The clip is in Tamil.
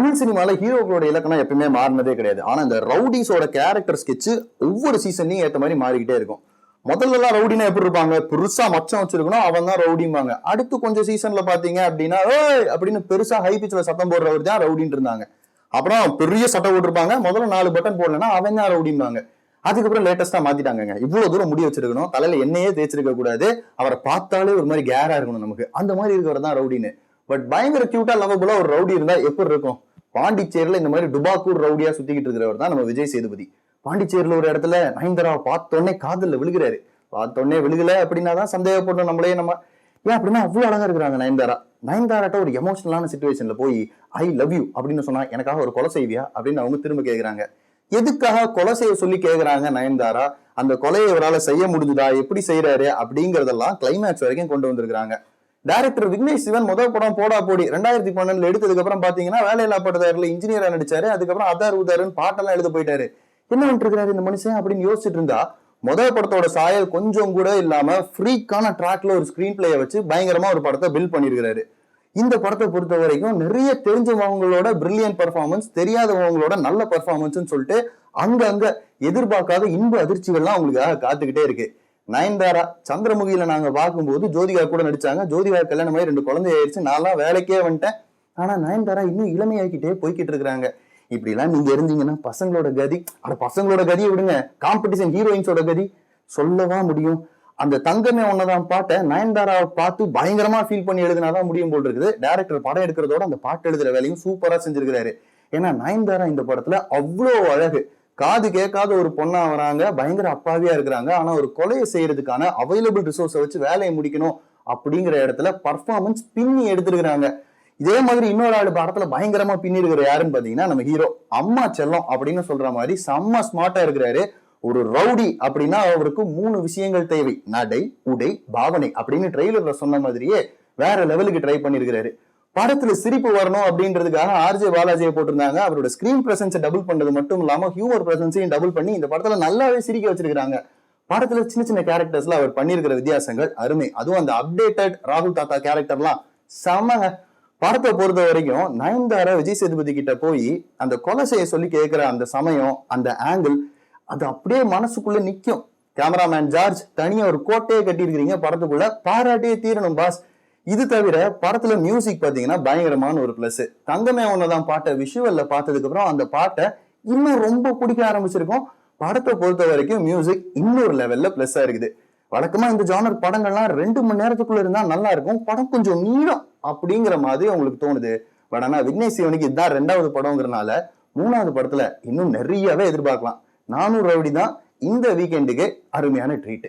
தமிழ் சினிமாவில் ஹீரோக்களோட இலக்கணம் எப்பயுமே மாறினதே கிடையாது. ஆனா இந்த ரவுடிஸோட கேரக்டர் ஸ்கெட்ச் ஒவ்வொரு சீசன்லையும் ஏத்த மாதிரி மாறிக்கிட்டே இருக்கும். முதல்ல எல்லாம் ரவுடினா எப்படி இருப்பாங்க? பெருசா மச்சம் வச்சிருக்கணும் அவன் தான் ரவுடிம்பாங்க. அடுத்து கொஞ்சம் சீசன்ல பாத்தீங்க அப்படின்னா ஏய்! அப்படின்னு பெருசா ஹை பிச்சில் சத்தம் போடுறவர் தான் ரவுடின்னு இருந்தாங்க. அப்புறம் பெரிய சட்டை போட்டிருப்பாங்க முதல்ல நாலு பட்டன் போடலன்னா அவன் தான் ரவுடிம்பாங்க. அதுக்கப்புறம் லேட்டஸ்டா மாத்திட்டாங்கங்க. இவ்வளவு தூரம் முடி வச்சிருக்கணும் தலையில எண்ணெயே தேய்ச்சிருக்க கூடாது அவரை பார்த்தாலே ஒரு மாதிரி கேரா இருக்கணும் நமக்கு. அந்த மாதிரி இருக்கிறவர் தான் ரவுடின்னு. பட் பயங்கர கியூட்டா லவபுலா ஒரு ரவுடி இருந்தா எப்படி இருக்கும்? பாண்டிச்சேரியில் இந்த மாதிரி டுபாக்கூர் ரவுடியா சுத்திக்கிட்டு இருக்கிறவர் தான் நம்ம விஜய் சேதுபதி. பாண்டிச்சேரியில் ஒரு இடத்துல நயன்தரா பார்த்தோன்னே காதலில் விழுகிறாரு. பார்த்தோன்னே விழுகல அப்படின்னா தான் சந்தேகப்படணும் நம்மளே நம்ம. ஏன் அப்படின்னா அவ்வளோ அழகா இருக்கிறாங்க நயன்தாரா. நயன்தாராட்ட ஒரு எமோஷனலான சுச்சுவேஷன்ல போய் ஐ லவ் யூ அப்படின்னு சொன்னா எனக்காக ஒரு கொலை செய்வியா? அப்படின்னு அவங்க திரும்ப கேட்குறாங்க எதுக்காக கொலை செய்ய சொல்லி கேக்குறாங்க நயன்தாரா? அந்த கொலையை இவரால் செய்ய முடிஞ்சுதா? எப்படி செய்யறாரு அப்படிங்கறதெல்லாம் கிளைமேக்ஸ் வரைக்கும் கொண்டு வந்திருக்காங்க டைரக்டர் விக்னேஷ் சிவன் முதல் படம் போடா போடி. ரெண்டாயிரத்தி பன்னெண்டுல எடுத்ததுக்கு அப்புறம் பாத்தீங்கன்னா வேலையில்லா பட்டதாரில இன்ஜினியரா நடிச்சாரு. அதுக்கப்புறம் அதார் உதாருன்னு பாட்டெல்லாம் எழுத போயிட்டாரு. என்ன பண்ணிருக்கிறாரு இந்த மனுஷன் அப்படின்னு யோசிச்சுட்டு இருந்தா முதல் படத்தோட சாயல் கொஞ்சம் கூட இல்லாம ஃப்ரீக்கான ட்ராக்ல ஒரு ஸ்கிரீன் பிளேய வச்சு பயங்கரமா ஒரு படத்தை பில்ட் பண்ணிருக்கிறாரு. இந்த படத்தை பொறுத்த வரைக்கும் நிறைய தெரிஞ்சவங்களோட பிரில்லியன்ட் பர்ஃபார்மன்ஸ் தெரியாதவங்களோட நல்ல பெர்ஃபார்மன்ஸ்னு சொல்லிட்டு அங்கங்க எதிர்பார்க்காத இன்ப அதிர்ச்சிகள்லாம் அவங்களுக்காக காத்துக்கிட்டே இருக்கு. நயன்தாரா சந்திரமுகியில நாங்க பார்க்கும்போது ஜோதிகா கூட நடிச்சாங்க. ஜோதிகா கல்யாணம் ஆகி ரெண்டு குழந்தை ஆயிடுச்சு. நான்லாம் வேலைக்கே வந்துட்டேன். ஆனா நயன்தாரா இன்னும் இளமையாக்கிட்டே போய்கிட்டு இருக்கிறாங்க. இப்படி எல்லாம் நீங்க இருந்தீங்கன்னா பசங்களோட கதி அட பசங்களோட கதியை விடுங்க. காம்படிஷன் ஹீரோயின்ஸோட கதி. சொல்லவா முடியும்? அந்த தங்கமே ஒன்னதான் பாட்டை நயன்தாராவை பார்த்து பயங்கரமா ஃபீல் பண்ணி எழுதினாதான் முடியும் போல் இருக்குது. டேரக்டர் படம் எடுக்கிறதோட அந்த பாட்டு எழுதுற வேலையும் சூப்பரா செஞ்சிருக்கிறாரு. ஏன்னா நயன்தாரா இந்த படத்துல அவ்வளோ அழகு. காது கேட்காத ஒரு பொண்ணா வராங்க பயங்கர அப்பாவியா இருக்கிறாங்க. ஆனா ஒரு கொலையை செய்யறதுக்கான அவைலபிள் ரிசோர்ஸை வச்சு வேலையை முடிக்கணும் அப்படிங்கிற இடத்துல பர்ஃபார்மன்ஸ் பின்னி எடுத்துருக்கிறாங்க. இதே மாதிரி இன்னொரு ஆளு படத்துல பயங்கரமா பின்னி இருக்கிற யாருன்னு பாத்தீங்கன்னா நம்ம ஹீரோ அம்மா செல்லம் அப்படின்னு சொல்ற மாதிரி செம்ம ஸ்மார்ட்டா இருக்கிறாரு. ஒரு ரவுடி அப்படின்னா அவருக்கு மூணு விஷயங்கள் தேவை. நடை உடை பாவனை அப்படின்னு ட்ரெய்லர்ல சொன்ன மாதிரியே வேற லெவலுக்கு ட்ரை பண்ணிருக்கிறாரு. படத்துல சிரிப்பு வரணும் அப்படின்றதுக்காக ஆர்ஜே பாலாஜியை போட்டிருந்தாங்க. அவரோட ஸ்கிரீன் பிரசன்ஸை டபுள் பண்ணது மட்டும் இல்லாம ஹியூமர் பிரசன்ஸையும் டபுள் பண்ணி இந்த படத்துல நல்லாவே சிரிக்க வச்சிருக்காங்க படத்துல சின்ன சின்ன கேரக்டர்ஸ்ல அவர் பண்ணியிருக்கிற வித்தியாசங்கள் அருமை. அதுவும் அந்த அப்டேட்டட் ராகுல் தாத்தா கேரக்டர்லாம் செமங்க படத்தை பொறுத்த வரைக்கும் நயன்தாரா விஜய் சேதுபதி கிட்ட போய் அந்த கொலை செய்ய சொல்லி கேட்கிற அந்த சமயம் அந்த ஆங்கிள் அது அப்படியே மனசுக்குள்ள நிக்கும். கேமராமேன் ஜார்ஜ் தனியா ஒரு கோட்டையை கட்டியிருக்கிறீங்க படத்துக்குள்ள. பாராட்டியே தீரணும் பாஸ் இது தவிர படத்துல மியூசிக் பாத்தீங்கன்னா பயங்கரமான ஒரு பிளஸ் தங்கமே ஒன்னதான் பாட்டை விஷுவல்ல பார்த்ததுக்கு அப்புறம் அந்த பாட்டை இன்னும் ரொம்ப பிடிக்க ஆரம்பிச்சிருக்கும். படத்தை பொறுத்த வரைக்கும் மியூசிக் இன்னொரு லெவல்ல பிளஸ்ஸா இருக்குது. வழக்கமா இந்த ஜானர் படங்கள்லாம் ரெண்டு மணி நேரத்துக்குள்ள இருந்தா நல்லா இருக்கும். படம் கொஞ்சம் நீளம் அப்படிங்கிற மாதிரி உங்களுக்கு தோணுது. பட் ஆனா விக்னேஷ் சிவனுக்கு இதுதான் ரெண்டாவது படம்ங்கிறனால மூணாவது படத்துல இன்னும் நிறையவே எதிர்பார்க்கலாம். நானூறு ரவுடி தான் இந்த வீக்கெண்டுக்கு அருமையான ட்ரீட்